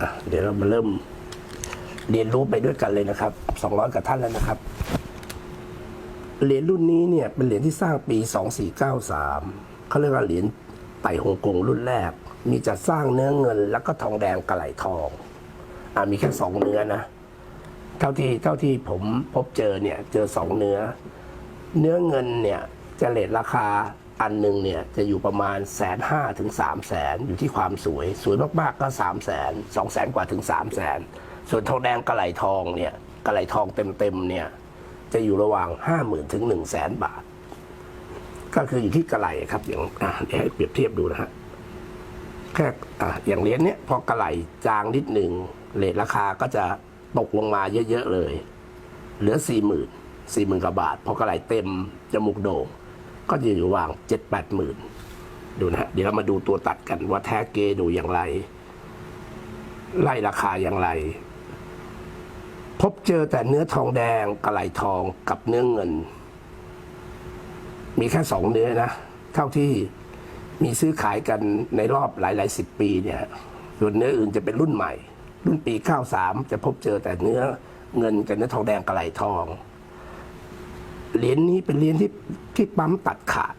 อะเดี๋ยวเรามาเริ่มเรียนรู้ไปด้วยกันเลยนะครับสองร้อยกว่าท่านแล้วนะครับ เหรียญรุ่นนี้เนี่ยเป็นเหรียญที่สร้างปี 2493เขาเรียกว่าเหรียญไต่ฮงกงรุ่นแรก มีจัดสร้างเนื้อเงิน แล้วก็ทองแดงกระไหลทอง อ่ามีแค่สองเนื้อนะ เท่าที่เท่าที่ผมพบเจอเนี่ยเจอสองเนื้อ เนื้อเงินเนี่ยจะเลทราคา อันหนึ่งเนี่ยจะอยู่ประมาณแสนห้าถึงสามแสนอยู่ที่ความสวย สวยมากๆก็สามแสนสองแสนกว่าถึงสามแสนส่วนทองแดงกระไหลทองเนี่ยกระไหลทองเต็มๆเนี่ยจะอยู่ระหว่างห้าหมื่นถึงหนึ่งแสนบาท ก็คืออยู่ที่กระไหลครับอย่างเดี๋ยวให้เปรียบเทียบดูนะฮะแค่ออย่างเหรียญเนี้ยพอกระไหลจางนิดหนึ่งเลทราคาก็จะตกลงมาเยอะๆเลย เหลือสี่หมื่นสี่หมื่นกว่าบาท พอกระไหลเต็มจมูกโด่ง ก็จะอยู่ว่างเจ็ดแปดหมื่นดูนะเดี๋ยวเรามาดูตัวตัดกันว่าแท้เกดูอย่างไร ไล่ราคาอย่างไร พบเจอแต่เนื้อทองแดงกระไหลทองกับเนื้อเงิน มีแค่สองเนื้อนะ เท่าที่มีซื้อขายกันในรอบหลายหลายสิบปีเนี่ย ส่วนเนื้ออื่นจะเป็นรุ่นใหม่ รุ่นปี 93 จะพบเจอแต่เนื้อเงินกับเนื้อทองแดงกระไหลทอง เหรียญนี้เป็นเหรียญที่ที่ปั๊มตัดขาด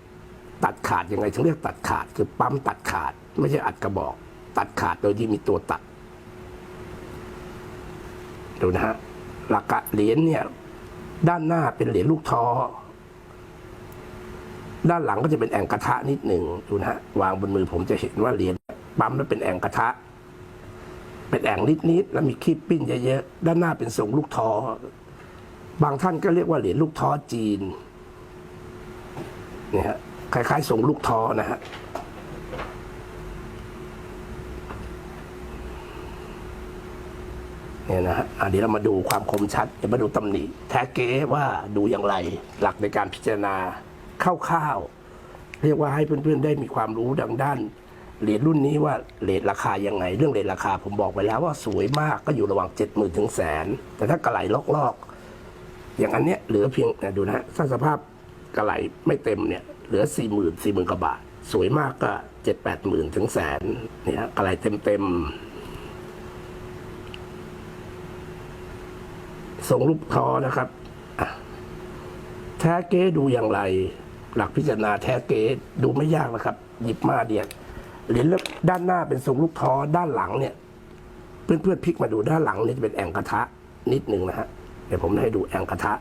ตัดขาดยังไงถึงเรียกตัดขาด คือปั๊มตัดขาด ไม่ใช่อัดกระบอก ตัดขาดโดยที่มีตัวตัดดูนะฮะหลักะเหรียญเนี่ย ด้านหน้าเป็นเหรียญลูกท้อด้านหลังก็จะเป็นแอ่งกระทะนิดหนึ่งดูนะฮะวางบนมือผมจะเห็นว่าเหรียญปั๊มแล้วเป็นแอ่งกระทะ เป็นแอ่งนิดๆแล้วมีคีบปิ้นเยอะๆด้านหน้าเป็นทรงลูกท้อ บางท่านก็เรียกว่าเหรียญลูกท้อจีนเนี่ยฮะคล้ายๆทรงลูกท้อนะฮะเนี่ยนะฮะอะเดี๋ยวเรามาดูความคมชัดเดี๋ยวมาดูตำหนิแท้เก๊ว่าดูอย่างไร หลักในการพิจารณาคร่าวๆเรียกว่าให้เพื่อนๆได้มีความรู้ดังด้านเหรียญรุ่นนี้ว่าเหรียญราคายังไง เรื่องเหรียญราคาผมบอกไปแล้วว่าสวยมากก็อยู่ระหว่างเจ็ดหมื่นถึงแสนแต่ถ้ากระไหลลอกๆ อย่างอันเนี้ยเหลือเพียงเนี่ยดูนะฮะถ้าสภาพกระไหลไม่เต็มเนี่ยเหลือสี่หมื่นสี่หมื่นกว่าบาท สวยมากก็เจ็ดแปดหมื่นถึงแสนเนี่ยกระไหลเต็มๆส่งรูปทอนะครับแท้เก๊ดูอย่างไร หลักพิจารณาแท้เก๊ดูไม่ยากนะครับ หยิบมาเดียวเหรียญด้านหน้าเป็นทรงลูกท้อด้านหลังเนี่ย เพื่อนๆพลิกมาดูด้านหลังเนี่ยจะเป็นแอ่งกระทะนิดหนึ่งนะฮะ เดี๋ยวผมให้ดูแองกระทะ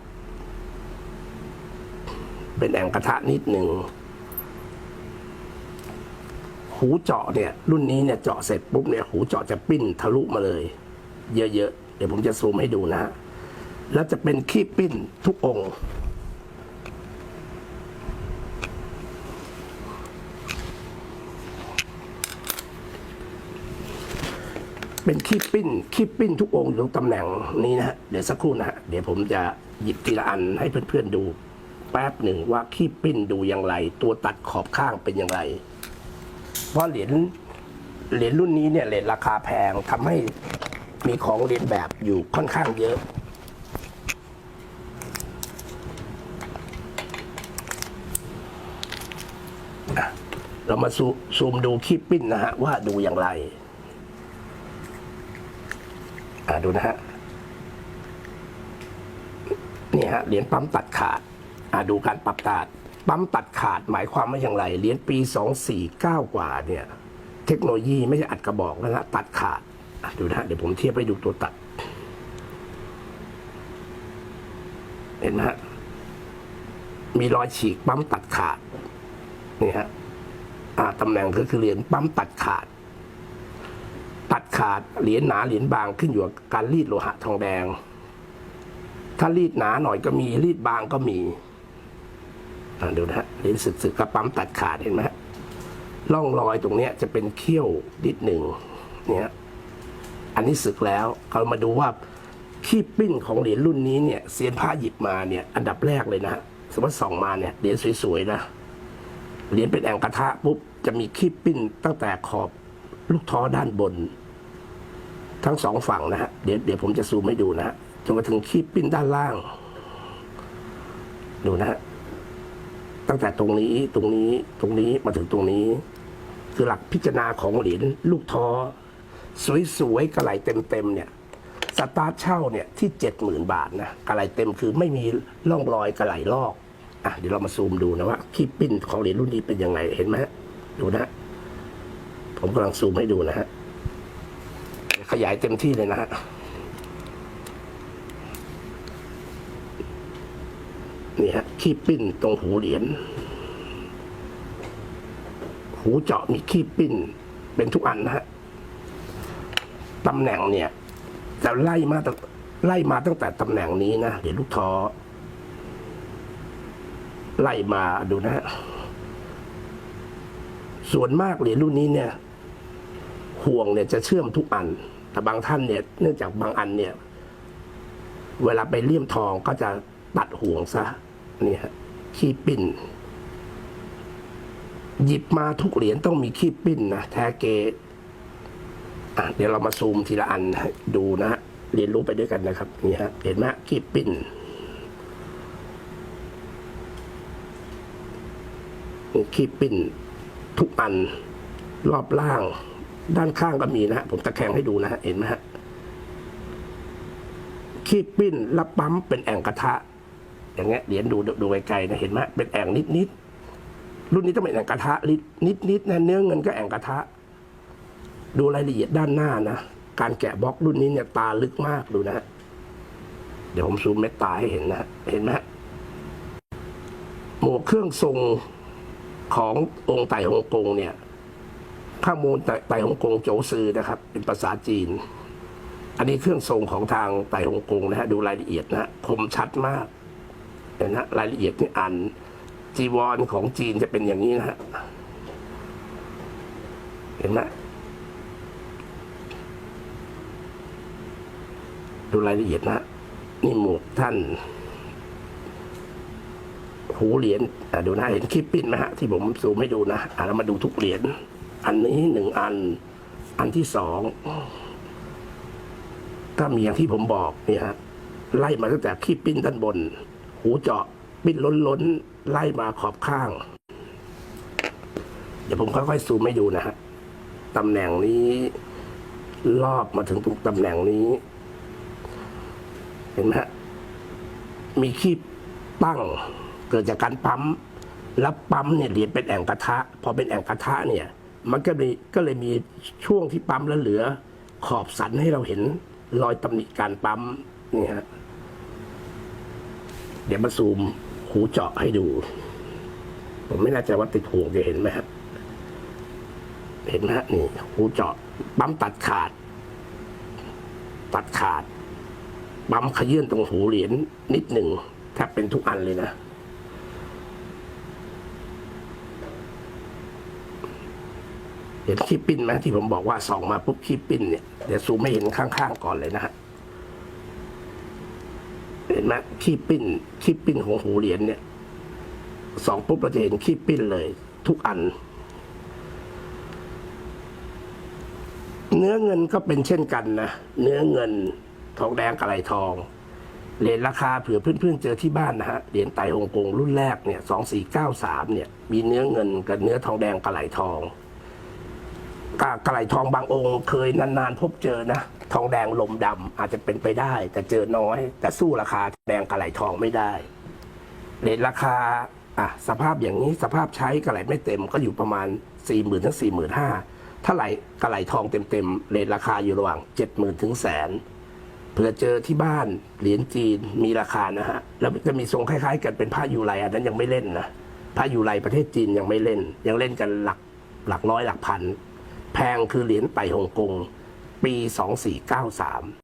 เป็นแองกระทะนิดหนึ่งหูเจาะเนี่ย รุ่นนี้เนี่ยเจาะเสร็จปุ๊บเนี่ยหูเจาะจะปิ้นทะลุมาเลย เยอะๆ เดี๋ยวผมจะซูมให้ดูนะฮะแล้วจะเป็นขี้ปิ้นทุกองค์ เป็นขี้ปิ้นขี้ปิ้นทุกองค์อยู่ตำแหน่งนี้นะเดี๋ยวสักครู่นะเดี๋ยวผมจะหยิบทีละอันให้เพื่อนๆดู แป๊บหนึ่งว่าขี้ปิ้นดูอย่างไร ตัวตัดขอบข้างเป็นอย่างไร เพราะเหรียญเหรียญรุ่นนี้เนี่ยเหรียญราคาแพงทำให้มีของเรียนแบบอยู่ค่อนข้างเยอะ เรามาซูซมดูคลิปปิ้นนะฮะว่าดูอย่างไร อ่าดูนะฮะนี่ฮะเหรียญปั๊มตัดขาดอ่าดูการปรับตัดปั๊มตัดขาดหมายความว่าอย่างไรเหรียญปีสองสี่เก้ากว่าเนี่ย เทคโนโลยีไม่ใช่อัดกระบอกแล้วนะตัดขาดอะดูนะฮะเดี๋ยวผมเทียบให้ดูตัวตัด เห็นไหมฮะมีรอยฉีกปั๊มตัดขาดนี่ฮะตำแหน่งก็คือเหรียญปั๊มตัดขาด ขาดเหรียญหนาเหรียญบางขึ้นอยู่กับการรีดโลหะทองแดง ถ้ารีดหนาหน่อยก็มีรีดบางก็มีดูนะฮะเหรียญสึกๆกับปั๊มตัดขาดเห็นไหมร่องรอยตรงเนี้ยจะเป็นเขี้ยวนิดหนึ่งเนี่ยอันนี้สึกแล้วเขามาดูว่าขี้ปิ้นของเหรียญรุ่นนี้เนี่ยเซียนผ้าหยิบมาเนี่ยอันดับแรกเลยนะฮะสมมติส่องมาเนี่ยเหรียญสวยๆนะเหรียญเป็นแองกระทะปุ๊บจะมีขี้ปิ้นตั้งแต่ขอบลูกท้อด้านบน ทั้งสองฝั่งนะฮะเดี๋ยวเดี๋ยวผมจะซูมให้ดูนะฮะจนมาถึงขี้ปิ้นด้านล่าง ดูนะฮะตั้งแต่ตรงนี้ตรงนี้ตรงนี้มาถึงตรงนี้ คือหลักพิจารณาของเหรียญลูกท้อสวยๆกระไหลเต็มๆเนี่ยสตาร์ทเช่าเนี่ยที่เจ็ดหมื่นบาทนะกระไหลเต็มคือไม่มีร่องรอยกระไหลลอกอะเดี๋ยวเรามาซูมดูนะว่าคีบปิ้นของเหรียญรุ่นนี้เป็นยังไงเห็นไหมดูนะ ผมกำลังซูมให้ดูนะฮะ ขยายเต็มที่เลยนะฮะนี่ฮะคีบปิ้นตรงหูเหรียญหูเจาะมีคีบปิ้นเป็นทุกอันนะฮะตำแหน่งเนี่ยแต่ไล่มาตั้งไล่มาตั้งแต่ตำแหน่งนี้นะเดี๋ยวลูกท้อไล่มาดูนะฮะส่วนมากเหรียญรุ่นนี้เนี่ย ห่วงเนี่ยจะเชื่อมทุกอัน แต่บางท่านเนี่ยเนื่องจากบางอันเนี่ย เวลาไปเลี่ยมทองก็จะตัดห่วงซะนี่ฮะขี้ปิ้น หยิบมาทุกเหรียญต้องมีขี้ปิ้นนะแท้เกอะเดี๋ยวเรามาซูมทีละอันดูนะฮะเรียนรู้ไปด้วยกันนะครับนี่ฮะเห็นไหมคีบปิ้นนี่คีบปิ้นทุกอันรอบล่าง ด้านข้างก็มีนะฮะผมตะแคงให้ดูนะฮะเห็นไหมฮะคีบปิ้นแล้วปั๊มเป็นแอ่งกระทะ อย่างเงี้ยเหรียญดูดูไกลๆนะเห็นไหมเป็นแอ่งนิดๆรุ่นนี้ต้องเป็นแอ่งกระทะนิดๆนะเนื้อเงินก็แอ่งกระทะ ดูรายละเอียดด้านหน้านะการแกะบล็อกรุ่นนี้เนี่ยตาลึกมากดูนะฮะเดี๋ยวผมซูมเม็ดตาให้เห็นนะเห็นไหมหมวกเครื่องทรงขององค์ไต่ฮ่องกงเนี่ย ข้ามูลไต่ไตฮ่องกงโจซือนะครับ เป็นภาษาจีน อันนี้เครื่องทรงของทางไต่ฮ่องกงนะฮะดูรายละเอียดนะฮะคมชัดมากเห็นนะรายละเอียดที่อันจีวรของจีนจะเป็นอย่างนี้นะฮะเห็นไหมดูรายละเอียดนะนี่หมวกท่าน หูเหรียญอะดูนะเห็นคลิปปิ้นไหมฮะที่ผมซูมให้ดูนะอะเรามาดูทุกเหรียญ อันนี้หนึ่งอัน อันที่สองก็มีอย่างที่ผมบอกเนี่ยฮะไล่มาตั้งแต่คลิปปิ้นด้านบน หูเจาะปิ้นล้นล้นไล่มาขอบข้าง เดี๋ยวผมค่อยๆซูมให้ดูนะฮะตำแหน่งนี้รอบมาถึงตรงตำแหน่งนี้ เห็นไหมฮะมีขี้ตั้งเกิดจากการปั๊มแล้วปั๊มเนี่ยเหรียญเป็นแอ่งกระทะ พอเป็นแอ่งกระทะเนี่ย มันก็เลยก็เลยมีช่วงที่ปั๊มแล้วเหลือ ขอบสันให้เราเห็นรอยตำหนิการปั๊มนี่ฮะเดี๋ยวมาซูมหูเจาะให้ดู ผมไม่แน่ใจว่าติดห่วงจะเห็นไหมฮะเห็นไหมฮะนี่หูเจาะปั๊มตัดขาด ตัดขาดปั๊มขยื่นตรงหูเหรียญนิดหนึ่งแทบเป็นทุกอันเลยนะ เห็นคีบปิ้นไหมที่ผมบอกว่าส่องมาปุ๊บคีบปิ้นเนี่ยเดี๋ยวซูมไม่เห็นข้างๆก่อนเลยนะฮะเห็นไหมคีบปิ้นคีบปิ้นของหูเหรียญเนี่ยสองปุ๊บเราจะเห็นคีบปิ้นเลย ทุกอัน เนื้อเงินก็เป็นเช่นกันนะเนื้อเงินทองแดงกระไหลทองเหรียญราคาเผื่อเพื่อนๆเจอที่บ้านนะฮะเหรียญไต่ฮ่องกงรุ่นแรกเนี่ยสองสี่เก้าสามเนี่ย มีเนื้อเงินกับเนื้อทองแดงกระไหลทอง กะกะไหลทองบางองค์เคยนานๆ พบเจอนะ ทองแดงลมดำอาจจะเป็นไปได้ แต่เจอน้อย แต่สู้ราคาแดงกะไหลทองไม่ได้เหรียญราคาอะสภาพอย่างนี้สภาพใช้กระไหลไม่เต็มก็อยู่ประมาณสี่หมื่นถึงสี่หมื่นห้าถ้าไหลกระไหลทองเต็มๆเรทราคาอยู่ระหว่างเจ็ดหมื่นถึงแสนเผื่อเจอที่บ้านเหรียญจีนมีราคานะฮะแล้วจะมีทรงคล้ายๆ กันเป็นผ้ายูไรอันนั้นยังไม่เล่นนะผ้ายูไรประเทศจีนยังไม่เล่น ยังเล่นกันหลักหลักร้อยหลักพัน แพงคือเหรียญไต่ฮ่องกงปี 2493